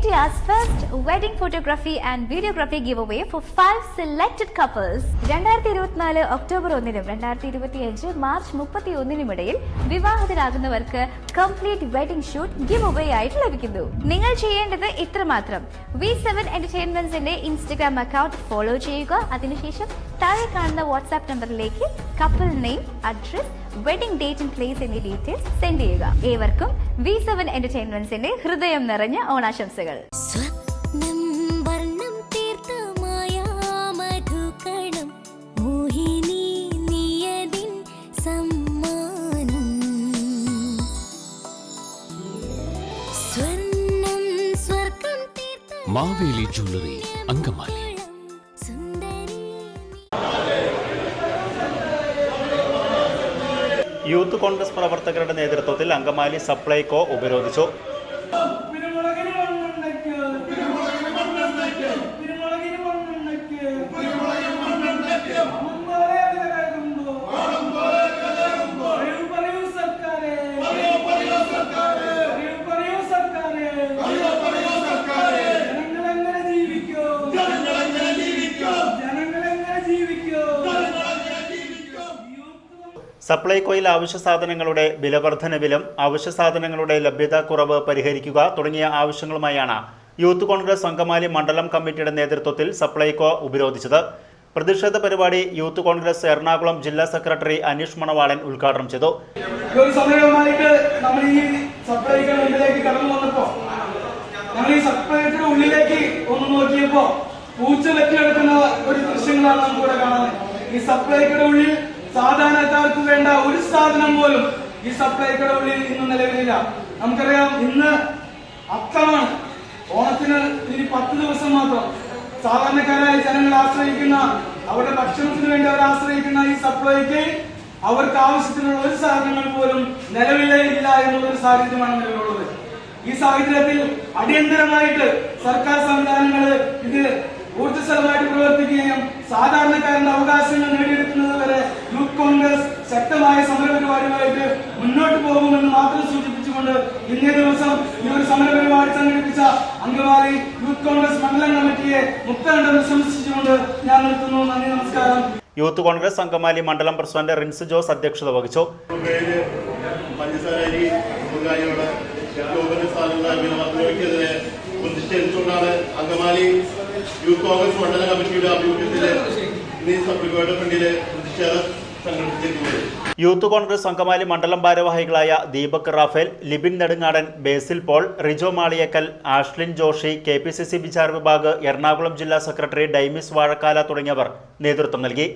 India's first wedding photography and videography giveaway for five selected couples. രണ്ടായിരത്തി ഇരുപത്തിനാല് October ഒന്നിനും രണ്ടായിരത്തി ഇരുപത്തിയഞ്ച് മാർച്ച് മുപ്പത്തി ഒന്നിനും ഇടയിൽ വിവാഹിതരാകുന്നവർക്ക് complete wedding shoot give away ആയിട്ട് ലഭിക്കുന്നു. നിങ്ങൾ ചെയ്യേണ്ടത് ഇത്രമാത്രം വി സെവൻ എന്റർടൈൻമെന്റ്സിന്റെ ഇൻസ്റ്റഗ്രാം അക്കൗണ്ട് ഫോളോ ചെയ്യുക. അതിനുശേഷം താഴെ കാണുന്ന വാട്സാപ്പ് നമ്പറിലേക്ക് couple name address wedding date and place എന്നീ ഡീറ്റെയിൽസ് സെൻഡ് ചെയ്യുക. ഏവർക്കും വി സെവൻ എന്റർടൈൻമെന്റ്സിന്റെ ഹൃദയം നിറഞ്ഞ ഓണാശംസകൾ. മാവേലി ജ്വല്ലറി അങ്കമാലി. യൂത്ത് കോൺഗ്രസ് പ്രവർത്തകരുടെ നേതൃത്വത്തിൽ അങ്കമാലി സപ്ലൈകോ ഉപരോധിച്ചു. മണ്ണുണ്ടയ്ക്ക് സപ്ലൈകോയിൽ അവശ്യ സാധനങ്ങളുടെ വിലവർദ്ധനവിലും അവശ്യ സാധനങ്ങളുടെ ലഭ്യതാക്കുറവ് പരിഹരിക്കുക തുടങ്ങിയ ആവശ്യങ്ങളുമായാണ് യൂത്ത് കോൺഗ്രസ് അങ്കമാലി മണ്ഡലം കമ്മിറ്റിയുടെ നേതൃത്വത്തിൽ സപ്ലൈകോ ഉപരോധിച്ചത്. പ്രതിഷേധ പരിപാടി യൂത്ത് കോൺഗ്രസ് എറണാകുളം ജില്ലാ സെക്രട്ടറി അനീഷ് മണവാളൻ ഉദ്ഘാടനം ചെയ്തു. ഒരു സമയമായിട്ട് നമ്മൾ ഈ വന്നപ്പോ നമ്മൾ ഈ ഉള്ളിലേക്ക് ഒന്ന് ഒരു ഈ സപ്ലൈകോയുടെ ഉള്ളിൽ സാധാരണക്കാർക്ക് വേണ്ട ഒരു സാധനം പോലും ഈ സപ്ലൈ ഉള്ളിൽ ഇന്ന് നിലവിലില്ല. നമുക്കറിയാം ഇന്ന് അത്തമാണ് ഓണത്തിന് ഇനി പത്ത് ദിവസം മാത്രം സാധാരണക്കാരായ ജനങ്ങൾ ആശ്രയിക്കുന്ന അവരുടെ ഭക്ഷണത്തിന് വേണ്ടി അവർ ആശ്രയിക്കുന്ന ഈ സപ്ലൈക്ക് അവർക്ക് ആവശ്യത്തിനുള്ള ഒരു സാധനങ്ങൾ പോലും നിലവിലേ ഇല്ല എന്നുള്ളൊരു സാഹചര്യമാണ് നിലവിലുള്ളത്. ഈ സാഹചര്യത്തിൽ അടിയന്തരമായിട്ട് സർക്കാർ സംവിധാനങ്ങൾ ശക്തമായ സമരപരിപാടികളായിട്ട് മുന്നോട്ട് പോകുമെന്ന് മാത്രം സൂചിപ്പിച്ചുകൊണ്ട് ഇന്നേ ദിവസം ഈ ഒരു സമരപരിപാടി സംഘടിപ്പിച്ച അങ്കമാലി യൂത്ത് കോൺഗ്രസ് മണ്ഡലം കമ്മിറ്റിയെ മുക്തകണ്ഠം പ്രശംസിച്ചുകൊണ്ട് ഞാൻ നിർത്തുന്നു. നന്ദി നമസ്കാരം. യൂത്ത് കോൺഗ്രസ് അങ്കമാലി മണ്ഡലം പ്രസിഡന്റ് റിൻസ് ജോസ് അധ്യക്ഷത വഹിച്ചു. പ്രതിഷേധിച്ചുകൊണ്ടാണ് അങ്കമാലി യൂത്ത് കോൺഗ്രസ് മണ്ഡല കമ്മിറ്റിയുടെ ആഭിമുഖ്യത്തിൽ ഇന്ന് ഫ്രണ്ടിൽ പ്രതിഷേധം യൂത്ത് കോൺഗ്രസ് അങ്കമാലി മണ്ഡലം ഭാരവാഹികളായ Deepak Raphael Libin Nedungadan Basil Paul Rijo Maliyakkal Ashlin Joshi K P C C Vichar Vibhag Ernakulam ജില്ലാ സെക്രട്ടറി ഡൈമിസ് വാഴക്കാല തുടങ്ങിയവർ നേതൃത്വം നൽകി.